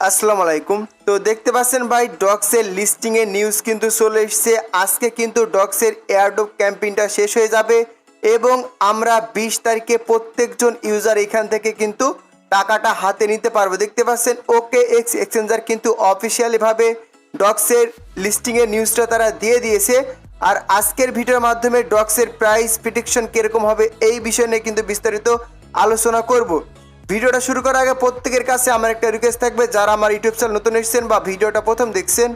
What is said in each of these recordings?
আসসালামু আলাইকুম। তো দেখতে পাচ্ছেন ভাই ডক্সের লিস্টিং এর নিউজ কিন্তু চলে এসেছে। আজকে কিন্তু ডক্সের এয়ারডোপ ক্যাম্পেইনটা শেষ হয়ে যাবে এবং আমরা বিশ তারিখে প্রত্যেকজন ইউজার এখান থেকে কিন্তু টাকাটা হাতে নিতে পারব। দেখতে পাচ্ছেন ওকে এক্স এক্সচেঞ্জার কিন্তু অফিসিয়ালি ভাবে ডক্সের লিস্টিং এর নিউজটা তারা দিয়ে দিয়েছে। আর আজকের ভিডিওর মাধ্যমে ডক্সের প্রাইস প্রিডিকশন কীরকম হবে এই বিষয় নিয়ে কিন্তু বিস্তারিত আলোচনা করব। ভিডিওটা শুরু করার আগে প্রত্যেকের কাছে আমার একটা রিকোয়েস্ট থাকবে। যারা আমার ইউটিউব চ্যানেল নতুন এসেছেন বা ভিডিওটা প্রথম দেখছেন,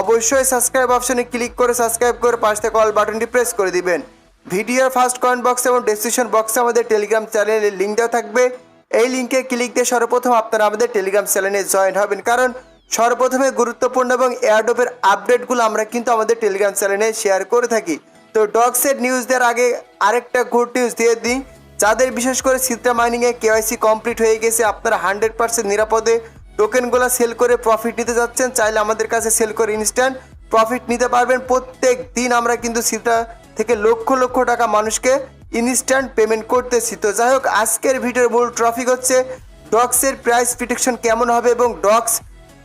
অবশ্যই সাবস্ক্রাইব অপশনে ক্লিক করে সাবস্ক্রাইব করে পাশ থেকে বাটনটি প্রেস করে দিবেন। ভিডিওর ফার্স্ট কমেন্ট বক্স এবং ডেসক্রিপশন বক্সে আমাদের টেলিগ্রাম চ্যানেলের লিঙ্ক দেওয়া থাকবে। এই লিঙ্কে ক্লিক দিয়ে সর্বপ্রথম আপনারা আমাদের টেলিগ্রাম চ্যানেলে জয়েন হবেন। কারণ সর্বপ্রথমে গুরুত্বপূর্ণ এবং এয়ারডোপের আপডেটগুলো আমরা কিন্তু আমাদের টেলিগ্রাম চ্যানেলে শেয়ার করে থাকি। তো ডগসের নিউজ দেওয়ার আগে আরেকটা গুড নিউজ দিয়ে দিই। যাদের বিশেষ করে সিত্রা মাইনিংয়ে কেওয়াইসি কমপ্লিট হয়ে গেছে, আপনারা হান্ড্রেড পার্সেন্ট নিরাপদে টোকেনগুলো সেল করে প্রফিট নিতে যাচ্ছেন, চাইলে আমাদের কাছে সেল করে ইনস্ট্যান্ট প্রফিট নিতে পারবেন। প্রত্যেক দিন আমরা কিন্তু সিত্রা থেকে লক্ষ লক্ষ টাকা মানুষকে ইনস্ট্যান্ট পেমেন্ট করতেছি। তো যাই হোক, আজকের ভিডিওর মূল ট্রফিক হচ্ছে ডক্সের প্রাইস প্রিডিকশন কেমন হবে এবং ডক্স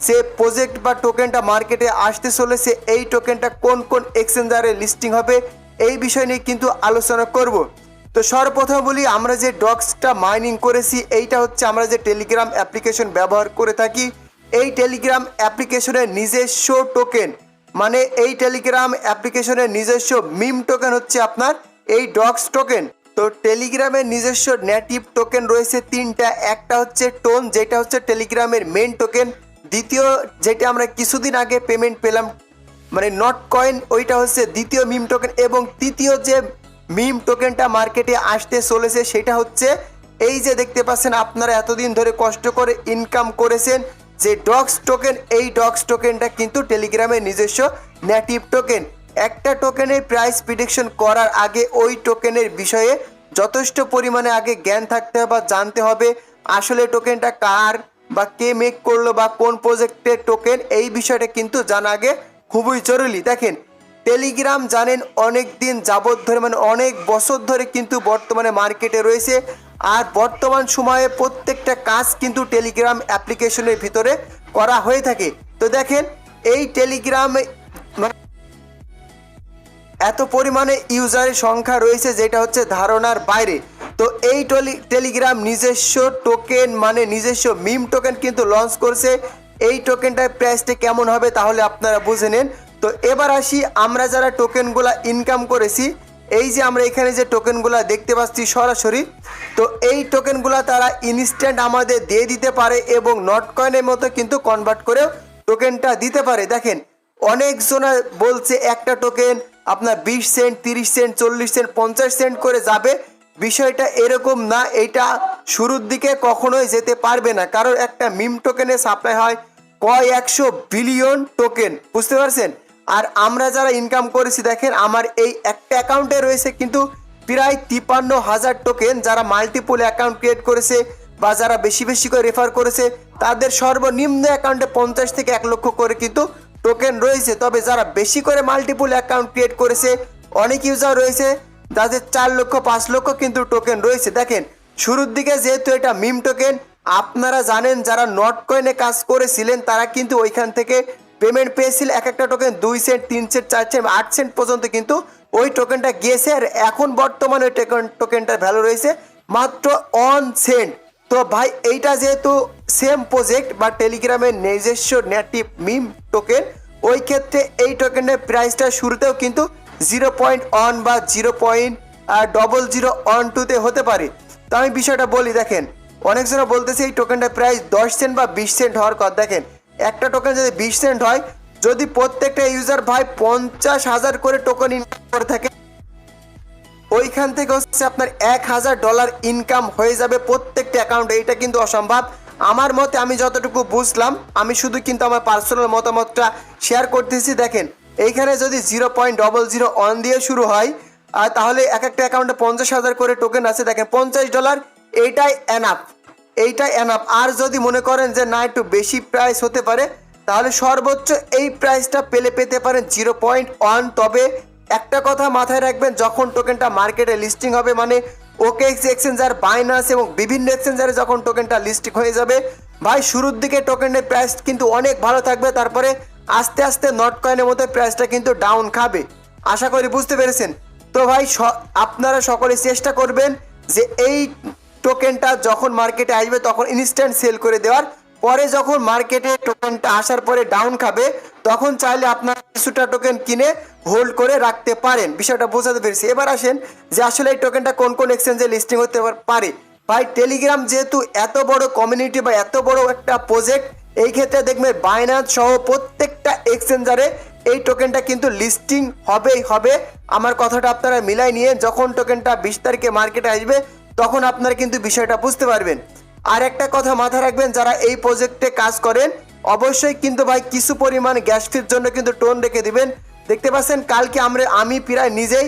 যে প্রজেক্ট বা টোকেনটা মার্কেটে আসতে চলেছে, এই টোকেনটা কোন কোন এক্সচেঞ্জারে লিস্টিং হবে, এই বিষয় নিয়ে কিন্তু আলোচনা করব। তো সর্বপ্রথম বলি, আমরা যে ডক্সটা মাইনিং করেছি, এইটা হচ্ছে আমরা যে টেলিগ্রাম অ্যাপ্লিকেশন ব্যবহার করে থাকি। এই টেলিগ্রাম অ্যাপ্লিকেশনের নিজস্ব টোকেন মানে এই টেলিগ্রাম অ্যাপ্লিকেশনের নিজস্ব মিম টোকেন হচ্ছে আপনার এই ডক্স টোকেন তো টেলিগ্রামের নিজস্ব নেটিভ টোকেন রয়েছে তিনটা, একটা হচ্ছে টোন যেটা হচ্ছে টেলিগ্রামের মেন টোকেন দ্বিতীয়, যেটা আমরা কিছুদিন আগে পেমেন্ট পেলাম মানে নট কয়েন ওইটা হচ্ছে দ্বিতীয় মিম টোকেন এবং তৃতীয় যে মিম টোকেনটা মার্কেটে আসতে চলেছে, সেটা হচ্ছে এই যে দেখতে পাচ্ছেন আপনারা এতদিন ধরে কষ্ট করে ইনকাম করেছেন, যে ডক্স টোকেন এই ডক্স টোকেনটা কিন্তু টেলিগ্রামের নিজস্ব নেটিভ টোকেন একটা টোকেনের প্রাইস প্রিডিকশন করার আগে ওই টোকেনের বিষয়ে যথেষ্ট পরিমাণে আগে জ্ঞান থাকতে হবে বা জানতে হবে, আসলে টোকেনটা কার বা কে মেক করল বা কোন প্রজেক্টের টোকেন এই বিষয়টা কিন্তু জানা আগে খুবই জরুরি। দেখেন টেলিগ্রাম জানেন অনেক দিন যাবৎ ধরে মানে অনেক বছর ধরে কিন্তু বর্তমানে মার্কেটে রয়েছে। আর বর্তমান সময়ে প্রত্যেকটা কাজ কিন্তু টেলিগ্রাম অ্যাপ্লিকেশনের ভিতরে করা হয়ে থাকে। তো দেখেন, এই টেলিগ্রামে এত পরিমাণে ইউজারের সংখ্যা রয়েছে যেটা হচ্ছে ধারণার বাইরে। তো এই টলি, টেলিগ্রাম নিজস্ব টোকেন মানে নিজস্ব মিম টোকেন কিন্তু লঞ্চ করছে। এই টোকেনটার প্রাইসটা কেমন হবে তাহলে আপনারা বুঝে নেন। তো এবার আসি, আমরা যারা টোকেনগুলা ইনকাম করেছি, এই যে আমরা এখানে যে টোকেনগুলা দেখতে পাচ্ছি সরাসরি, তো এই টোকেনগুলা তারা ইনস্ট্যান্ট আমাদের দিয়ে দিতে পারে এবং নট কয়েনের মতো কিন্তু কনভার্ট করে টোকেনটা দিতে পারে। দেখেন অনেকজনা বলছে একটা টোকেন আপনার বিশ সেন্ট তিরিশ সেন্ট চল্লিশ সেন্ট পঞ্চাশ সেন্ট করে যাবে। বিষয়টা এরকম না, এটা শুরুর দিকে কখনোই যেতে পারবে না, কারণ একটা মিম টোকেনে সাপ্লাই হয় কয় একশো বিলিয়ন টোকেন বুঝতে পারছেন? আর আমরা যারা ইনকাম করেছি, দেখেন আমার এই একটা অ্যাকাউন্টে রয়েছে কিন্তু প্রায় তিপান্ন হাজার টোকেন যারা মাল্টিপল অ্যাকাউন্ট ক্রিয়েট করেছে বা যারা বেশি বেশি করে রেফার করেছে, তাদের সর্বনিম্ন অ্যাকাউন্টে পঞ্চাশ থেকে এক লক্ষ করে কিন্তু টোকেন রয়েছে। তবে যারা বেশি করে মাল্টিপল অ্যাকাউন্ট ক্রিয়েট করেছে, অনেক ইউজার রয়েছে যাদের চার লক্ষ, পাঁচ লক্ষ কিন্তু টোকেন রয়েছে। দেখেন, শুরুর দিকে যেহেতু এটা মিম টোকেন আপনারা জানেন যারা নট কয়েনে কাজ করেছিলেন, তারা কিন্তু ওইখান থেকে পেমেন্ট পেয়েছিল এক একটা টোকেন দুই সেন্ট তিন সেন্ট চার সেন্ট আট সেন্ট পর্যন্ত কিন্তু ওই টোকেনটা গিয়েছে আর এখন বর্তমানে ওই টোকেন টোকেনটার ভ্যালু রয়েছে মাত্র অন সেন্ট তো ভাই, এইটা যেহেতু সেম প্রজেক্ট বা টেলিগ্রামের নিজস্ব নেটিভ মিম টোকেন ওই ক্ষেত্রে এই টোকেনের প্রাইসটা শুরুতেও কিন্তু জিরো পয়েন্ট অন বা zero point double zero one টুতে হতে পারে। তো আমি বিষয়টা বলি, দেখেন অনেকজনে বলতেছে এই টোকেনটার প্রাইস দশ সেন্ট বা বিশ সেন্ট হওয়ার কথা। দেখেন একটা টোকেন যদি বিশ সেন্ট হয়, যদি প্রত্যেকটা ইউজার ভাই পঞ্চাশ হাজার করে টোকেন ইনকাম করে থাকে, ওইখান থেকে হচ্ছে আপনার এক হাজার ডলার ইনকাম হয়ে যাবে প্রত্যেকটা অ্যাকাউন্টে এটা কিন্তু অসম্ভব। আমার মতে আমি যতটুকু বুঝলাম, আমি শুধু কিন্তু আমার পার্সোনাল মতামতটা শেয়ার করতেছি। দেখেন, এইখানে যদি zero point double zero one দিয়ে শুরু হয় আর তাহলে এক একটা অ্যাকাউন্টে পঞ্চাশ হাজার করে টোকেন আছে। দেখেন, পঞ্চাশ ডলার এইটাই অ্যানাপ এইটাই অ্যানাপ আর যদি মনে করেন যে না, একটু বেশি প্রাইস হতে পারে, তাহলে সর্বোচ্চ এই প্রাইসটা পেলে পেতে পারেন জিরো পয়েন্ট ওয়ান তবে একটা কথা মাথায় রাখবেন, যখন টোকেনটা মার্কেটে লিস্টিং হবে মানে ওকে এক্সচেঞ্জার বাইনাস এবং বিভিন্ন এক্সচেঞ্জারে যখন টোকেনটা লিস্টিং হয়ে যাবে, ভাই শুরুর দিকে টোকেনের প্রাইস কিন্তু অনেক ভালো থাকবে, তারপরে আস্তে আস্তে নট কয়েনের মধ্যে প্রাইসটা কিন্তু ডাউন খাবে। আশা করি বুঝতে পেরেছেন। তো ভাই আপনারা সকলে চেষ্টা করবেন যে এই টোকেনটা যখন মার্কেটে আসবে, তখন ইনস্ট্যান্ট সেল করে দেওয়ার। পরে যখন মার্কেটে টোকেনটা আসার পরে ডাউন খাবে, তখন চাইলে আপনার কিছুটা টোকেন কিনে হোল্ড করে রাখতে পারেন। বিষয়টা বোঝাতে পেরেছি। এবার আসেন যে আসলে এই টোকেনটা কোন কোন এক্সচেঞ্জে লিস্টিং হতে পারে ভাই টেলিগ্রাম যেহেতু এত বড় কমিউনিটি বা এত বড় একটা প্রজেক্ট এই ক্ষেত্রে দেখবেন বাইনান্স সহ প্রত্যেকটা এক্সচেঞ্জারে এই টোকেনটা কিন্তু লিস্টিং হবেই হবে। আমার কথাটা আপনারা মিলাই নিয়ে যখন টোকেনটা বিশ তারিখে মার্কেটে আসবে তখন আপনারা কিন্তু বিষয়টা বুঝতে পারবেন। আর একটা কথা মাথায় রাখবেন, যারা এই প্রজেক্টে কাজ করেন, অবশ্যই কিন্তু ভাই কিছু পরিমাণ গ্যাস ফির জন্য কিন্তু টোন রেখে দিবেন। দেখতে পাচ্ছেন, কালকে আমরা, আমি প্রায় নিজেই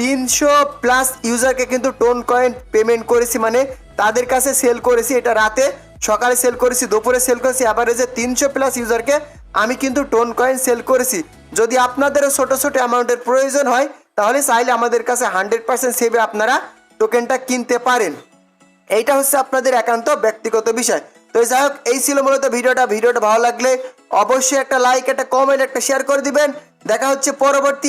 তিনশো প্লাস ইউজারকে কিন্তু টোন কয়েন পেমেন্ট করেছি মানে তাদের কাছে সেল করেছি এটা রাতে, সকালে সেল করেছি, দুপুরে সেল করেছি অ্যাভারেজে তিনশো প্লাস ইউজারকে আমি কিন্তু টোন কয়েন সেল করেছি। যদি আপনাদেরও ছোটো ছোটো অ্যামাউন্টের প্রয়োজন হয়, তাহলে চাইলে আমাদের কাছে হান্ড্রেড পার্সেন্ট সেভে আপনারা টোকেনটা কিনতে পারেন। এইটা হচ্ছে আপনাদের একান্ত ব্যক্তিগত বিষয়। তো যাই হোক, এই ছিল মূলত ভিডিওটা। ভিডিওটা ভালো লাগলে অবশ্যই একটা লাইক একটা কমেন্ট একটা শেয়ার করে দিবেন। দেখা হচ্ছে পরবর্তী